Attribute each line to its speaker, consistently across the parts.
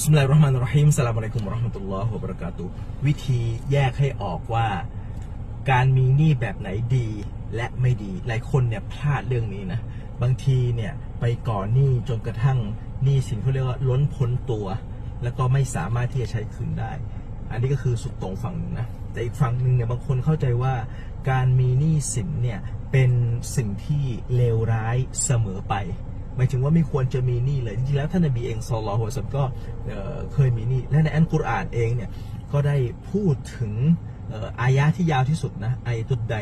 Speaker 1: สมิลรเราะห์มานรเราะฮีมสลามอะลัยกุมราะห์มตุลลอฮ์วะบะเราะกาตุวิธีแยกให้ออกว่า การมีหนี้แบบไหนดีและไม่ดี หลายคนเนี่ยพลาดเรื่องนี้นะ บางทีเนี่ยไปก่อหนี้จนกระทั่งหนี้สินเขาเรียกว่าล้นพ้นตัว แล้วก็ไม่สามารถที่จะใช้คืนได้ อันนี้ก็คือสุดตรงฝั่งหนึ่งนะ แต่อีกฝั่งหนึ่งเนี่ยบางคนเข้าใจว่า การมีหนี้สินเนี่ยเป็นสิ่งที่เลวร้ายเสมอไป หมายถึงว่าไม่ควรจะมีหนี้เลยจริงๆแล้วท่านนบีเองซอลลัลลอฮุอะลัยฮิวะซัลลัมก็เคยมีหนี้และในอันกุรอานเองเนี่ยก็ได้พูดถึงอายะที่ยาวที่สุดนะอายะตุดใด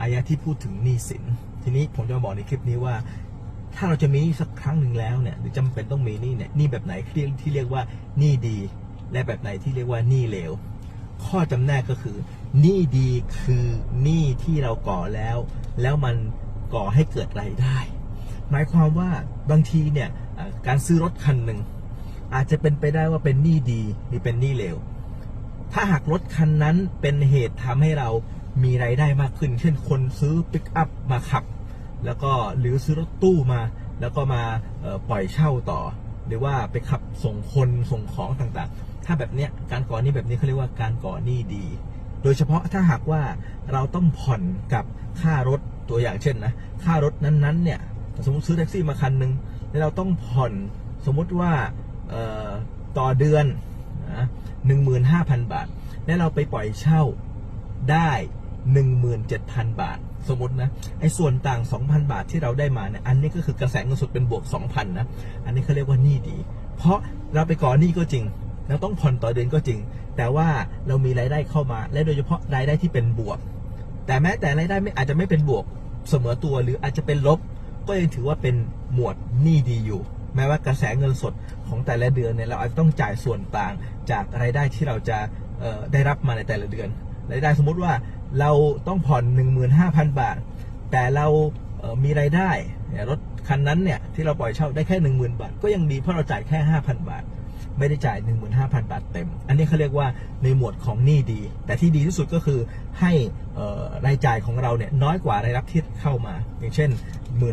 Speaker 1: อายะที่พูดถึงหนี้สิน ทีนี้ผมจะมาบอกในคลิปนี้ว่า ถ้าเราจะมีหนี้สักครั้งหนึ่งแล้วเนี่ยหรือจำเป็นต้องมีหนี้เนี่ยหนี้แบบไหนที่เรียกที่เรียกว่าหนี้ดี และแบบไหนที่เรียกว่าหนี้เลวข้อจำแนกก็คือหนี้ดีคือหนี้ที่เราก่อแล้ว แล้วมันก่อให้เกิดรายได้ หมายความว่าบางทีเนี่ยการซื้อรถคันหนึ่งอาจจะเป็นไปได้ว่าเป็นหนี้ดีหรือเป็นหนี้เลว ถ้าหากรถคันนั้นเป็นเหตุทำให้เรามีไรายได้มากขึ้น เช่นคนซื้อปิกอัพมาขับ แล้วก็หรือซื้อรถตู้มา แล้วก็มาปล่อยเช่าต่อ หรือว่าไปขับส่งคนส่งของต่างๆ ถ้าแบบเนี้ยการก่อหนี้แบบนี้เขาเรียกว่าการก่อหนี้ดี โดยเฉพาะถ้าหากว่าเราต้องผ่อนกับค่ารถตัวอย่างเช่นนะค่ารถนั้นๆเนี่ย สมมติซื้อแท็กซี่มาคันหนึ่งแล้วเราต้องผ่อนสมมุติว่าต่อเดือนหนึ่งหมื่นห้าพันบาท แล้วเราไปปล่อยเช่าได้หนึ่งหมื่นเจ็ดพันบาท สมมตินะไอ้ส่วนต่าง2,000บาทที่เราได้มาเนี่ยอันนี้ก็คือกระแสเงินสดเป็นบวก2,000นนะอันนี้เขาเรียกว่านี้ดี เพราะเราไปก่อหนี้ก็จริงเราต้องผ่อนต่อเดือนก็จริง แต่ว่าเรามีรายได้เข้ามา และโดยเฉพาะรายได้ที่เป็นบวก แต่แม้แต่รายได้ไม่อาจจะไม่เป็นบวกเสมอตัวหรืออาจจะเป็นลบ ก็ยังถือว่าเป็นหมวดหนี้ดีอยู่ แม้ว่ากระแสเงินสดของแต่ละเดือนเนี่ยเราอาจจะต้องจ่ายส่วนต่างจากรายได้ที่เราจะได้รับมาในแต่ละเดือนรายได้สมมุติว่าเราต้องผ่อน 15,000 บาท แต่เรามีรายได้รถคันนั้นเนี่ยที่เราปล่อยเช่าได้แค่ 10,000 บาท ก็ยังดีเพราะเราจ่ายแค่ 5,000 บาท ไม่ได้จ่าย 15,000 บาทเต็ม อันนี้เขาเรียกว่าในหมวดของหนี้ดี แต่ที่ดีที่สุดก็คือให้รายจ่ายของเราเนี่ยน้อยกว่ารายรับที่เข้ามา อย่างเช่น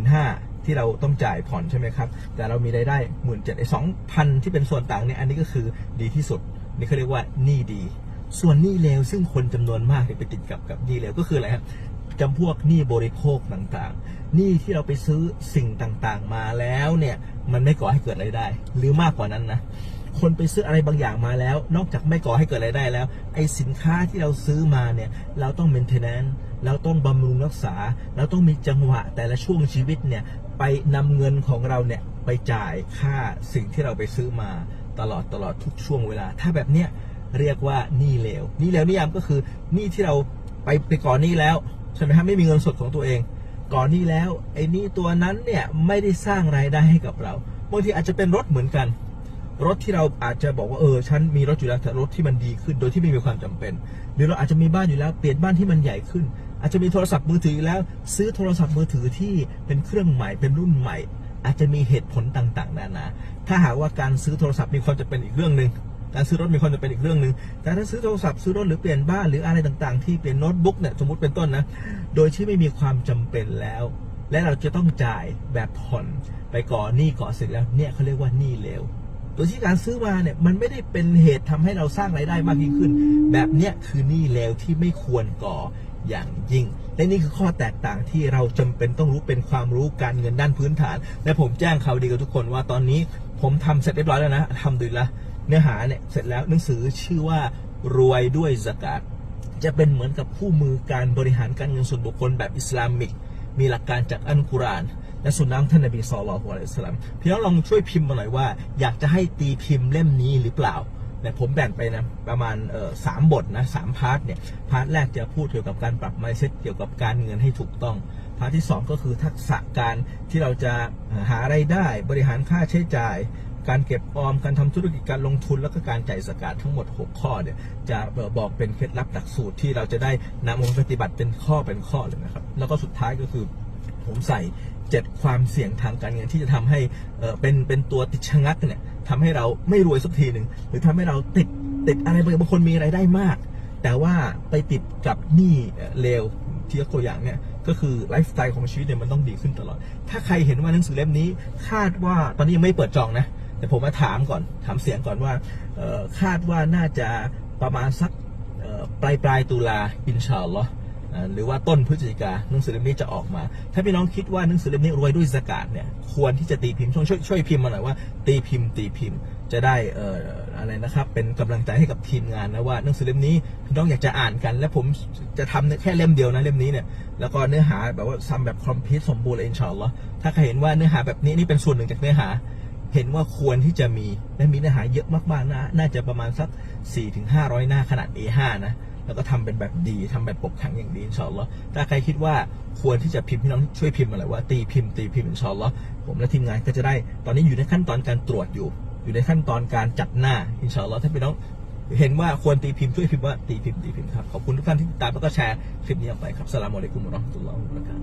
Speaker 1: 15,000ที่เราต้องจ่ายผ่อนใช่ไหมครับ แต่เรามีรายได้ 17,000ไอ้2,000 ที่เป็นส่วนต่างเนี่ยอันนี้ก็คือดีที่สุด นี่เขาเรียกว่าหนี้ดี ส่วนหนี้เลวซึ่งคนจำนวนมากเนี่ยไปติดกับกับหนี้เลวก็คืออะไรครับจำพวกหนี้บริโภคต่างๆ หนี้ที่เราไปซื้อสิ่งต่างๆมาแล้วเนี่ย มันไม่ก่อให้เกิดรายได้ หรือมากกว่านั้นนะ คนไปซื้ออะไรบางอย่างมาแล้ว นอกจากไม่ก่อให้เกิดรายได้แล้ว ไอสินค้าที่เราซื้อมาเนี่ยเราต้อง maintenance เราต้องบำรุงรักษา เราต้องมีจังหวะแต่ละช่วงชีวิตเนี่ยไปนำเงินของเราเนี่ยไปจ่ายค่าสิ่งที่เราไปซื้อมาตลอดตลอดทุกช่วงเวลา ถ้าแบบเนี้ยเรียกว่านี้เลวนี้เลวนิยามก็คือนี้ที่เราไปไปก่อนนี้แล้วใช่ไหมครับไม่มีเงินสดของตัวเอง ก่อนนี้แล้วไอ้นี้ตัวนั้นเนี่ยไม่ได้สร้างรายได้ให้กับเราบางทีอาจจะเป็นรถเหมือนกัน รถที่เราอาจจะบอกว่าเออฉันมีรถอยู่แล้วแต่รถที่มันดีขึ้น โดยที่ไม่มีความจำเป็น หรือเราอาจจะมีบ้านอยู่แล้วเปลี่ยนบ้านที่มันใหญ่ขึ้น อาจจะมีโทรศัพท์มือถือแล้วซื้อโทรศัพท์มือถือที่เป็นเครื่องใหม่เป็นรุ่นใหม่ อาจจะมีเหตุผลต่างๆนานาถ้าหากว่าการซื้อโทรศัพท์มีความจำเป็นอีกเรื่องหนึ่งการซื้อรถมีความจำเป็นอีกเรื่องหนึ่ง แต่ถ้าซื้อโทรศัพท์ซื้อรถหรือเปลี่ยนบ้านหรืออะไรต่างๆ ที่เปลี่ยนโน้ตบุ๊กเนี่ยสมมติเป็นต้นนะ โดยที่ไม่มีความจำเป็นแล้ว และเราจะต้องจ่ายแบบผ่อนไปก่อหนี้ก่อเสร็จแล้วเนี่ยเขาเรียกว่าหนี้เลว โดยที่การซื้อมาเนี่ยมันไม่ได้เป็นเหตุทำให้เราสร้างรายได้มากยิ่งขึ้น แบบเนี้ยคือหนี้เลวที่ไม่ควรก่ออย่างยิ่ง และนี่คือข้อแตกต่างที่เราจำเป็นต้องรู้เป็นความรู้การเงินด้านพื้นฐาน และผมแจ้งข่าวดีกับทุกคนว่าตอนนี้ผมทำเสร็จเรียบร้อยแล้วนะทำดีละเนื้อหาเนี่ยเสร็จแล้วหนังสือชื่อว่ารวยด้วยสกาดจะเป็นเหมือนกับคู่มือการบริหารการเงินส่วนบุคคลแบบอิสลามิก มีหลักการจากอันกุรอาน และสุนนะขท่านนบีศ็อลลัลลอฮุอะลัยฮิสลลัมพี่น้องลองช่วยพิมพ์มาหน่อยว่า อยากจะให้ตีพิมพ์เล่มนี้หรือเปล่าเนี่ยผมแบ่งไปนะประมาณสามบทนะสามพาร์ทเนี่ยพาร์ทแรกจะพูดเกี่ยวกับการปรับ mindset เกี่ยวกับการเงินให้ถูกต้องพาร์ทที่สองก็คือทักษะการที่เราจะหาไรายได้ บริหารค่าใช้จ่าย การเก็บออมการทำธุรกิจการลงทุนแล้วก็การจ่ายสกาดทั้งหมด 6 ข้อเนี่ยจะบอกเป็นเคล็ดลับหลักสูตรที่เราจะได้นำมาปฏิบัติเป็นข้อเป็นข้อเลยนะครับ แล้วก็สุดท้ายก็คือ ผมใส่เจ็ดความเสี่ยงทางการเงินที่จะทำให้เป็นเป็นตัวติดชะงักเนี่ยทำให้เราไม่รวยสักทีหนึ่งหรือทำให้เราติดติดอะไรบางคนมีรายได้มาก แต่ว่าไปติดกับหนี้เลวที่ยกตัวอย่างเนี่ยก็คือไลฟ์สไตล์ของชีวิตเนี่ยมันต้องดีขึ้นตลอด ถ้าใครเห็นว่าหนังสือเล่มนี้ คาดว่าตอนนี้ยังไม่เปิดจองนะ แต่ผมมาถามก่อนถามเสียงก่อนว่าคาดว่าน่าจะประมาณสักปลายปลายตุลาอินชาอัลลอฮ์อ่า หรือว่าต้นพฤศจิกาหนังสือเล่มนี้จะออกมา ถ้าพี่น้องคิดว่าหนังสือเล่มนี้รวยด้วยสกาดเนี่ยควรที่จะตีพิมพ์ช่วยช่วยช่วยพิมพ์มาหน่อยว่าตีพิมพ์ตีพิมพ์ จะได้เอ่ออะไรนะครับ เป็นกำลังใจให้กับทีมงานนะว่าหนังสือเล่มนี้พี่น้องอยากจะอ่านกัน และผมจะทำแค่เล่มเดียวนะเล่มนี้เนี่ยแล้วก็เนื้อหาแบบว่าทำแบบคอมพิวสมบูรณ์เลยอินชาอัลลอฮ์ถ้าใครเห็นว่าเนื้อหาแบบนี้นี่เป็นส่วนหนึ่งจากเนื้อหาเห็นว่าควรที่จะมีและมีเนื้อหาเยอะมากๆนะ น่าจะประมาณสัก 4-500 หน้าขนาด A5 นะ แล้วก็ทำเป็นแบบดีทำแบบปกแข็งอย่างดีอินชาอัลลอฮ์ถ้าใครคิดว่าควรที่จะพิมพ์พี่น้องช่วยพิมพ์มาเลยว่าตีพิมพ์ตีพิมพ์อินชาอัลลอฮ์ผมและทีมงานก็จะได้ตอนนี้อยู่ในขั้นตอนการตรวจอยู่ อยู่ในขั้นตอนการจัดหน้าอินชาอัลลอฮ์ถ้าพี่น้องเห็นว่าควรตีพิมพ์ช่วยพิมพ์ว่าตีพิมพ์ตีพิมพ์ครับขอบคุณทุกท่านที่ติดตามแล้วก็แชร์คลิปนี้ออกไปครับสลามอะลัยกุมวะเราะห์มะตุลลอฮ์นะครับ